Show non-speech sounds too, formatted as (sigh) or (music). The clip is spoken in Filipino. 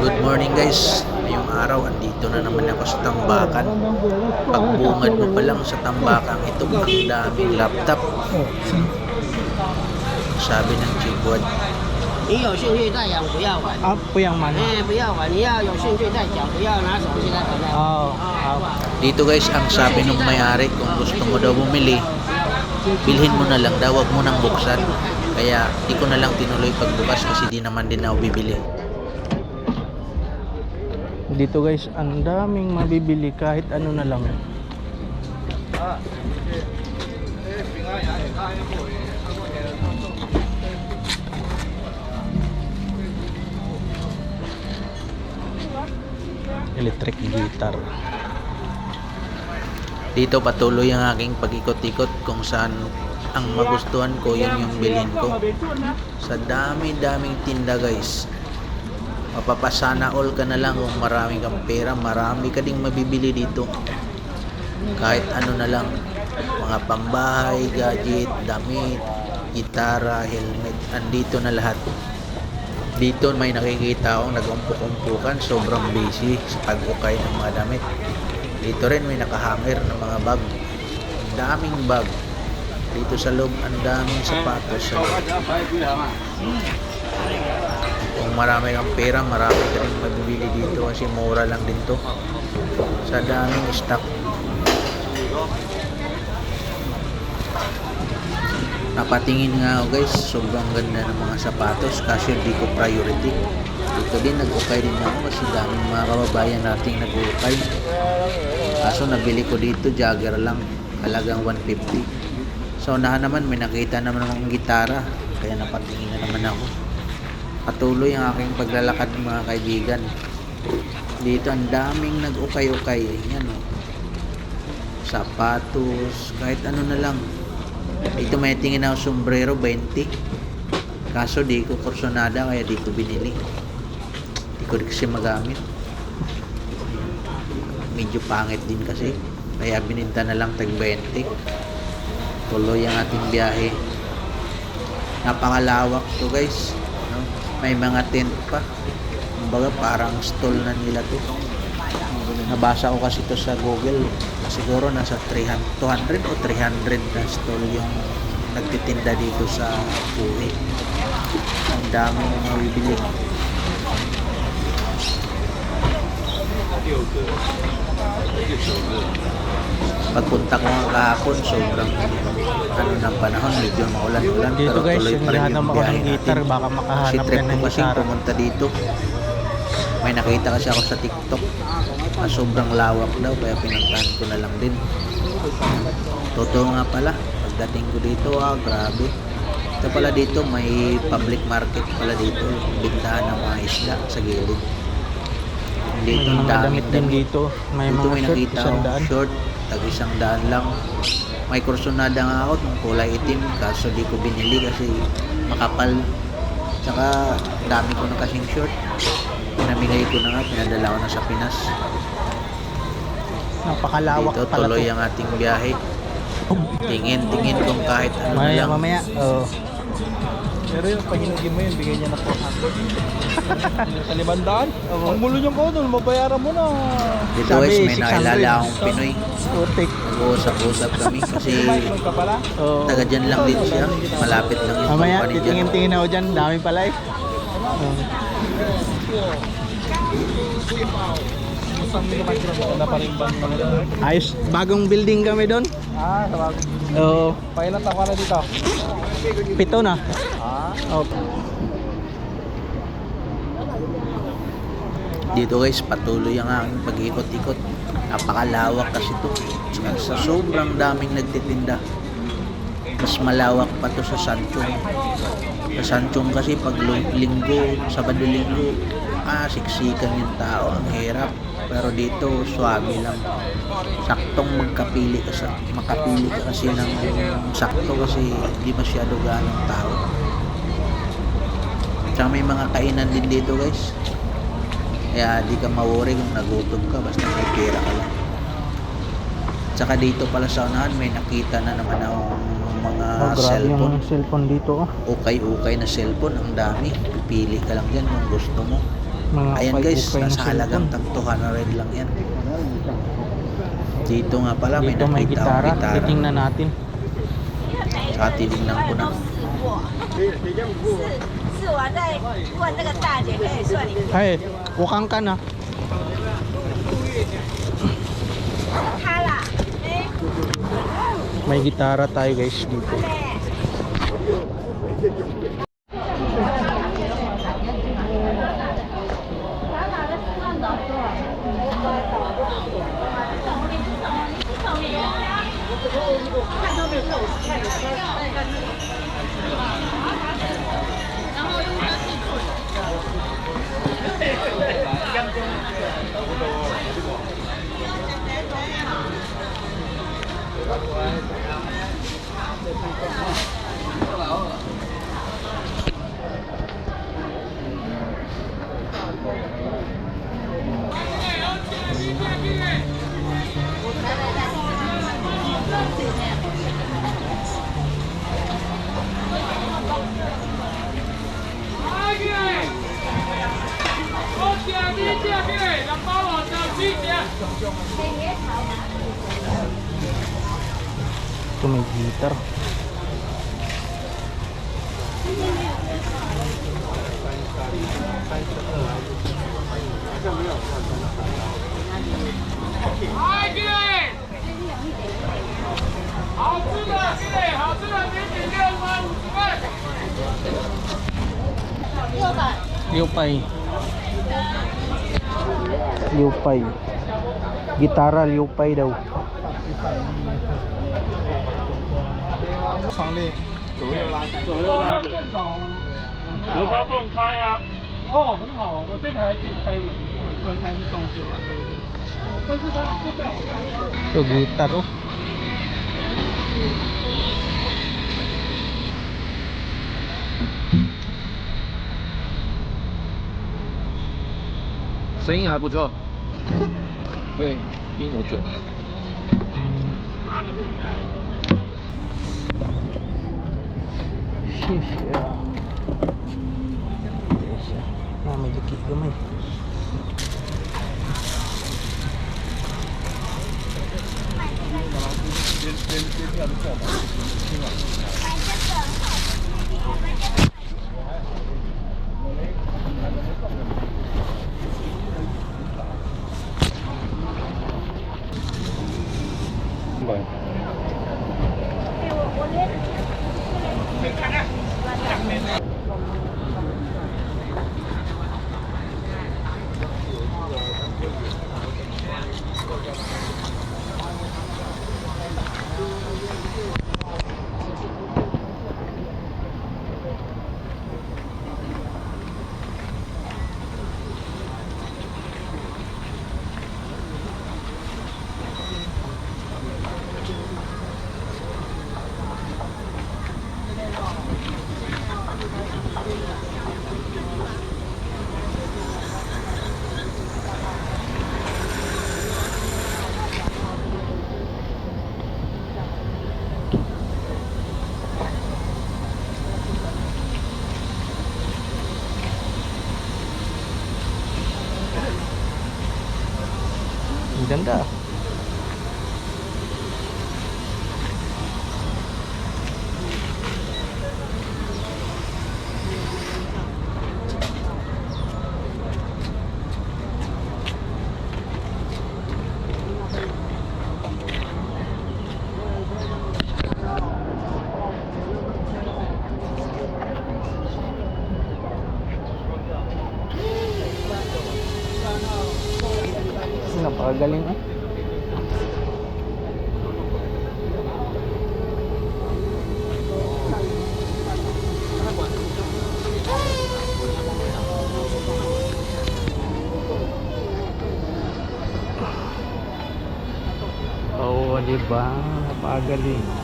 Good morning guys. Ngayong araw, andito na naman ako sa tambakan. Pagbungad mo pa lang sa tambakan, ito ang daming laptop. Sabi ng chibwad, 你有兴趣再养不要玩， Ah, puyang man. 哎，不要玩，你要有兴趣再讲，不要拿手机来等待。 Oo. Ah, dito guys, ang sabi ng may-ari, kung gusto mo daw bumili, bilhin mo na lang daw, wag mo nang buksan. Kaya di ko na lang tinuloy pagbukas kasi di naman din ako bibili. dito guys, ang daming mabibili kahit ano na lang. Electric guitar. Dito patuloy ang aking pag-ikot-ikot kung saan ang magustuhan ko yun yung bilhin ko. Sa dami-daming tinda guys. Mapapasana all ka na lang kung marami kang pera. Marami ka ding mabibili dito. Kahit ano na lang. Mga pambahay, gadget, damit, gitara, helmet. Andito na lahat. Dito may nakikita akong nag-umpok-umpukan. Sobrang busy sa pag-ukay ng mga damit. Dito rin may nakahanger ng mga bag. Daming bag. Dito sa loob, ang daming sapatos sa loob. Kung marami kang pera, marami ka rin mabibili dito kasi mura lang din to. Sa daming stock. Napatingin nga ako guys, sobrang ganda ng mga sapatos kasi di ko priority. Dito din nag-ukay din ako kasi daming mga kababayan nating nag-ukay. Kaso nabili ko dito, jagger lang, halagang 150. So unahan naman, may nakita naman akong gitara, kaya napatingin na naman ako. Patuloy ang aking paglalakad mga kaibigan. Dito ang daming nag-ukay-ukay. Yan o. Sapatos, kahit ano na lang. Dito may tingin ako sombrero, 20. Kaso di ko kursonada, kaya di ko binili. Di ko kasi magamit. Medyo pangit din kasi. Kaya bininta na lang tag 20. Tuloy ang ating biyahe. Napakalawak to guys. May mga tent pa. Kumbaga parang stall na nila to. Nabasa ko kasi to sa Google. Siguro nasa 300, 200 o 300 na stall yung nagtitinda dito sa Puhi. Ang dami ng mabibili. Pagpunta ko kahapon, sobrang ano ng panahon, medyo maulan-ulan. Dito pero guys, tuloy pa rin yung biyahe guitar, natin. baka Si makahanap trip ka ko kasi pumunta dito. May nakita kasi ako sa TikTok na sobrang lawak daw kaya pinuntahan ko na lang din. Totoo nga pala, pagdating ko dito, ah, grabe. Ito pala dito, may public market pala dito, bintahan ng mga isda sa gilid. May Dito, mga dami damit din dito. May dito mga may shirt, nakita isang akong daan. short, tag isang daan lang. May kursonada nga ako ng kulay itim, kaso di ko binili kasi makapal. Tsaka dami ko na kasing short. Pinamigay ko na nga, pinadala ko na sa Pinas. Napakalawak Dito pala tuloy to. ang ating biyahe. Tingin-tingin kung kahit ano Mamaya, lang. mamaya. Oo. Pero yung pag hinugin mo yun, bigay niya na 400. (laughs) sa limandaan? Ang mulo niyang ko doon, mabayaran mo na. Dito guys, may 600. nakilala akong Pinoy. Putik. Nag-uusap-usap kami kasi taga dyan lang din siya. Malapit lang yung Mamaya, company dyan. titingin-tingin ako dyan. Dami pala eh. Ayos, bagong building kami doon. Ah, sa bago. Oo. Pailan taon ka na dito? Pito na. Ah, Oo. Dito guys, patuloy ang aking pag-ikot-ikot. Napakalawak kasi to. Tsaka sa sobrang daming nagtitinda. Mas malawak pa to sa Sanchong. Sa Sanchong kasi pag linggo, Sabado linggo, ah, siksikan yung tao. Ang hirap. Pero dito, swabe lang. Saktong magkapili ka sa, makapili ka kasi ng sakto kasi di masyado ganong tao. Tsaka may mga kainan din dito guys. Kaya di ka mawori kung nagutom ka basta may pera ka lang. Tsaka dito pala sa unahan may nakita na naman akong mga Oh, cellphone. yung cellphone dito. Oh. Ukay-ukay na cellphone, ang dami. Pipili ka lang dyan kung gusto mo. Mga Ayan guys, nasa halagang taktuhan na rin lang yan. Dito nga pala Dito may, may gitara. gitara. Titingnan natin. Saka titingnan ko na. Hey, wakang ka na. May gitara tayo guys dito. 差不多，这个地方。meter. Yupai Yupai Gitara Yupai daw 窗帘左右拉左右拉油包不能开啊！哦，很好，我这台可以开门，轮胎是动作啊。但是它不表。Ito gitar oh. 声音还不错，对，音有准。Sheesh. yeah. Ah, may dikit gamay. Ang ganda. Napakagaling ah. Oh, di ba? Napakagaling.